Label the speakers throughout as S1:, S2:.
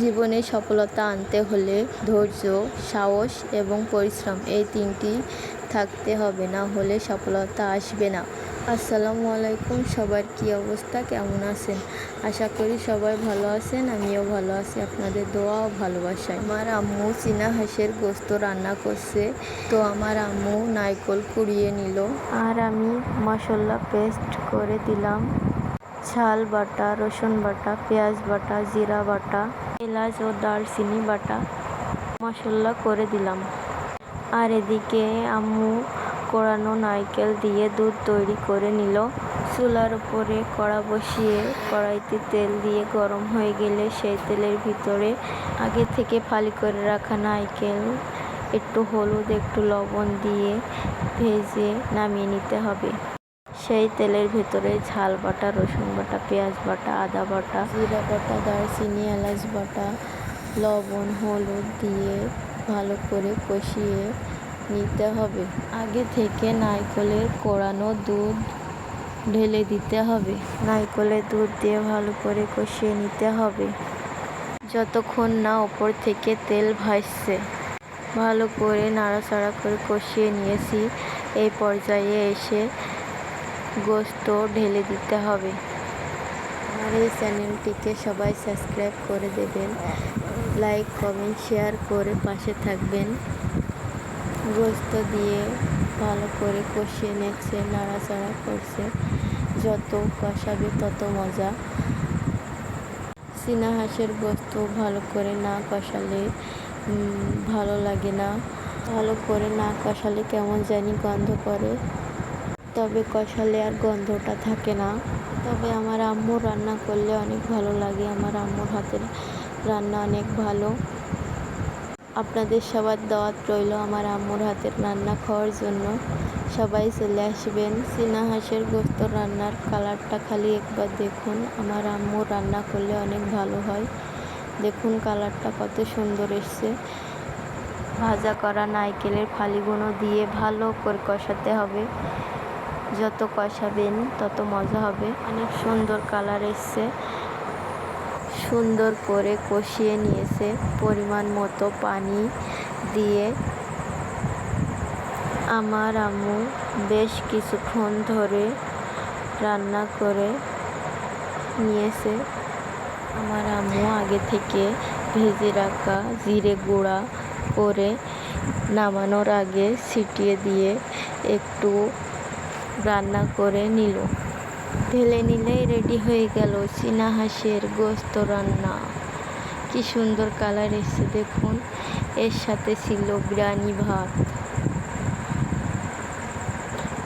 S1: জীবনে সফলতা আনতে হলে ধৈর্য, সাহস এবং পরিশ্রম এই তিনটি থাকতে হবে, না হলে সফলতা আসবে না। আসসালামু আলাইকুম, সবার কি অবস্থা? কেমন আছেন? আশা করি সবাই ভালো আছেন, আমিও ভালো আছি। আপনাদের দোয়া ও ভালোবাসায়। আমার আম্মু চীনা হাঁসের গোস্ত রান্না করছে। তো আমার আম্মু নারকল কুড়িয়ে নিল। আর আমি মশলা পেস্ট করে দিলাম। ঝাল বাটা, রসুন বাটা, পেঁয়াজ বাটা, জিরা বাটা। এলাচ ও দারচিনি বাটা মশলা করে দিলাম। আর এদিকে আম্মু কোরানো নারকেল দিয়ে দুধ তৈরি করে নিল। চুলার উপরে কড়া বসিয়ে কড়াইতে তেল দিয়ে গরম হয়ে গেলে সেই তেলের ভিতরে আগে থেকে ফালি করে রাখা নারকেল, একটু হলুদ, একটু লবণ দিয়ে ভেজে নামিয়ে নিতে হবে। সেই তেলের ভেতরে ঝাল বাটা, রসুন বাটা, পেঁয়াজ বাটা, আদা বাটা, জিরা বাটা, দারচিনি, এলাচ বাটা, লবণ, হলুদ দিয়ে ভালো করে কষিয়ে নিতে হবে। আগে থেকে নারকেলের কোড়ানো দুধ ঢেলে দিতে হবে। নারকেলের দুধ দিয়ে ভালো করে কষিয়ে নিতে হবে। যতক্ষণ না ওপর থেকে তেল ভাসছে। ভালো করে নাড়াচাড়া করে কষিয়ে নিয়েছি। এই পর্যায়ে এসে গোস্ত ঢেলে দিতে হবে। আমার এই চ্যানেলটিকে সবাই সাবস্ক্রাইব করে দেবেন, লাইক, কমেন্ট, শেয়ার করে পাশে থাকবেন। গোস্ত দিয়ে ভালো করে কষিয়ে নিচ্ছে, নাড়াচাড়া করছে। যত কষাবে তত মজা। চীনা হাঁসের গোস্ত ভালো করে না কষালে ভালো লাগে না। ভালো করে না কষালে কেমন জানি গন্ধ করে তবে কষালে আর গন্ধটা থাকে না। তবে আমার আম্মু রান্না করলে অনেক ভালো লাগে। আমার আম্মুর হাতের রান্না অনেক ভালো। আপনাদের সবার দাওয়াত রইল আমার আম্মুর হাতের রান্না খাওয়ার জন্য। সবাই চলে আসবেন। চীনা হাঁসের গোস্ত রান্নার কালারটা খালি একবার দেখুন। আমার আম্মু রান্না করলে অনেক ভালো হয়। দেখুন কালারটা কত সুন্দর এসছে। ভাজা করা নারকেলের ফালিগুলো দিয়ে ভালো করে কষাতে হবে। যত কষাবেন, তত মজা হবে। অনেক সুন্দর কালার এসছে। সুন্দর করে কষিয়ে নিয়েছে। পরিমাণ মতো পানি দিয়ে। আমার আম্মু বেশ কিছুক্ষণ ধরে রান্না করে নিয়েছে। আমার আম্মু আগে থেকে ভেজে রাখা জিরে গুঁড়া করে নামানোর আগে ছিটিয়ে দিয়ে একটু রান্না করে নিল। ঢেলে নিলেই রেডি হয়ে গেল চীনা হাঁসের গোস্ত রান্না। কি সুন্দর কালার এসছে দেখুন। এর সাথে ছিল বিরিয়ানি ভাত।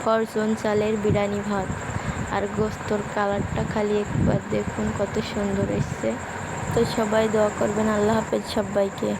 S1: ফরচুন চালের বিরিয়ানি ভাত। আর গোস্তর কালারটা খালি একবার দেখুন কত সুন্দর এসছে। তো সবাই দোয়া করবেন, আল্লাহ হাফেজ সবাইকে।